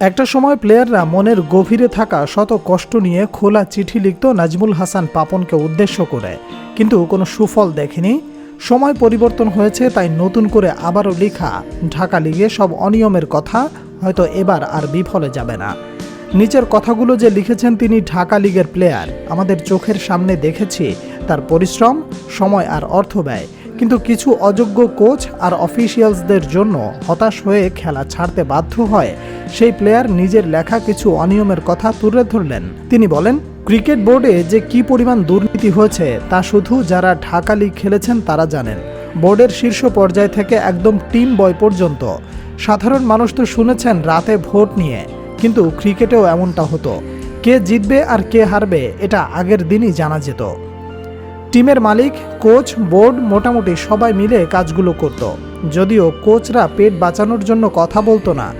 একটা সময় প্লেয়াররা মনের গভীরে থাকা শত কষ্ট নিয়ে খোলা চিঠি লিখত নাজমুল হাসান পাপনকে উদ্দেশ্য করে। কিন্তু কোনো সুফল দেখেনি। সময় পরিবর্তন হয়েছে, তাই নতুন করে আবারও লেখা। ঢাকা লিগে সব অনিয়মের কথা হয়তো এবার আর বিফলে যাবে না। নিচের কথাগুলো যে লিখেছেন তিনি ঢাকা লিগের প্লেয়ার আমাদের চোখের সামনে দেখেছি। তার পরিশ্রম, সময় আর অর্থ ব্যয়। কিন্তু কিছু অযোগ্য কোচ আর অফিসিয়ালসদের জন্য হতাশ হয়ে খেলা ছাড়তে বাধ্য হয়। সেই প্লেয়ার নিজের লেখা কিছু অনিয়মের কথা তুলে ধরলেন। তিনি বলেন, ক্রিকেট বোর্ডে যে কি পরিমাণ দুর্নীতি হয়েছে তা শুধু যারা ঢাকা লিগ খেলেছেন তারা জানেন। বোর্ডের শীর্ষ পর্যায় থেকে একদম টিম বয় পর্যন্ত। সাধারণ মানুষ তো শুনেছেন রাতে ভোট নিয়ে, কিন্তু ক্রিকেটেও এমনটা হতো। কে জিতবে আর কে হারবে এটা আগের দিনই জানা যেত। টিমের মালিক, কোচ, বোর্ড মোটামুটি সবাই মিলে কাজগুলো করত। যদিও কোচরা পেট বাঁচানোর জন্য কথা বলতো না।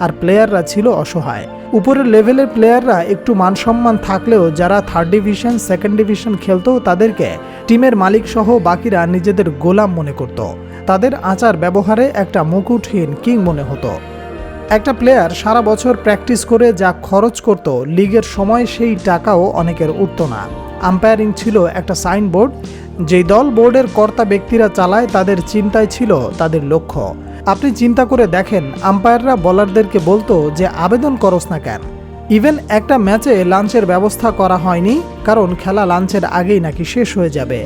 আর প্লেয়াররা ছিল অসহায়। উপরের লেভেলের প্লেয়াররা একটু মানসম্মান থাকলেও যারা থার্ড ডিভিশন সেকেন্ড ডিভিশন খেলতো, তাদেরকে টিমের মালিক সহ বাকিরা নিজেদের গোলাম মনে করত। তাদের আচার ব্যবহারে একটা মুকুটহীন কিং মনে হতো। একটা প্লেয়ার সারা বছর প্র্যাকটিস করে যা খরচ করত লিগের সময় সেই টাকাও অনেকের উঠত না। আম্পায়ারিং ছিল একটা সাইনবোর্ড যেই দল বোর্ডের কর্তা ব্যক্তিরা চালায় তাদের চিন্তায় ছিল তাদের লক্ষ্য। আপনি চিন্তা করে দেখেন আম্পায়াররা বলারদেরকে বলতো যে আবেদন করস না কেন। ইভেন একটা ম্যাচে লাঞ্চের ব্যবস্থা করা হয়নি, কারণ খেলা লাঞ্চের আগেই নাকি শেষ হয়ে যাবে।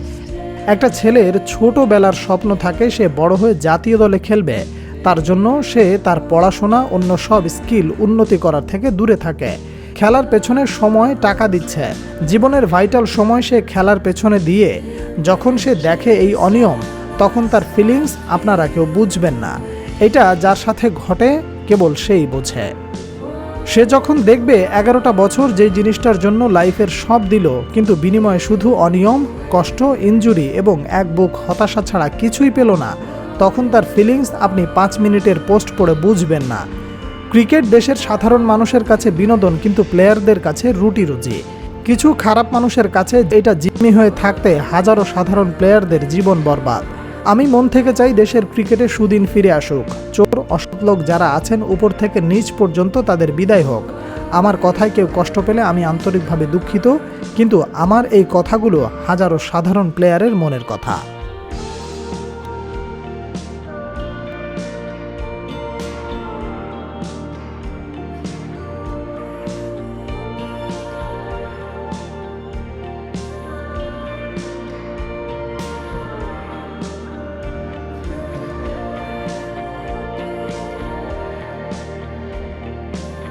একটা ছেলের ছোটবেলার স্বপ্ন থাকে সে বড় হয়ে জাতীয় দলে খেলবে। তার জন্য সে তার পড়াশোনা, অন্য সব স্কিল উন্নতি করার থেকে দূরে থাকে। খেলার পেছনে সময় টাকা দিচ্ছে। জীবনের ভাইটাল সময় সে খেলার পেছনে দিয়ে। যখন সে দেখে এই অনিয়ম, তখন তার ফিলিংস আপনারা কেউ বুঝবেন না। এটা যার সাথে ঘটে, কেবল সেই বোঝে। সে যখন দেখবে এগারোটা বছর যেই জিনিসটার জন্য লাইফের সব দিল, কিন্তু বিনিময়ে শুধু অনিয়ম, কষ্ট, ইনজুরি এবং এক বুক হতাশা ছাড়া কিছুই পেল না তখন তার ফিলিংস আপনি পাঁচ মিনিটের পোস্ট পড়ে বুঝবেন না। ক্রিকেট দেশের সাধারণ মানুষের কাছে বিনোদন কিন্তু প্লেয়ারদের কাছে রুটি রুজি। কিছু খারাপ মানুষের কাছে এটা জিম্মি হয়ে থাকতে হাজারো সাধারণ প্লেয়ারদের জীবন বরবাদ। আমি মন থেকে চাই দেশের ক্রিকেটে সুদিন ফিরে আসুক। চোর, অসৎ লোক যারা আছেন উপর থেকে নিচ পর্যন্ত তাদের বিদায় হোক। আমার কথায় কেউ কষ্ট পেলে আমি আন্তরিকভাবে দুঃখিত, কিন্তু আমার এই কথাগুলো হাজারো সাধারণ প্লেয়ারের মনের কথা।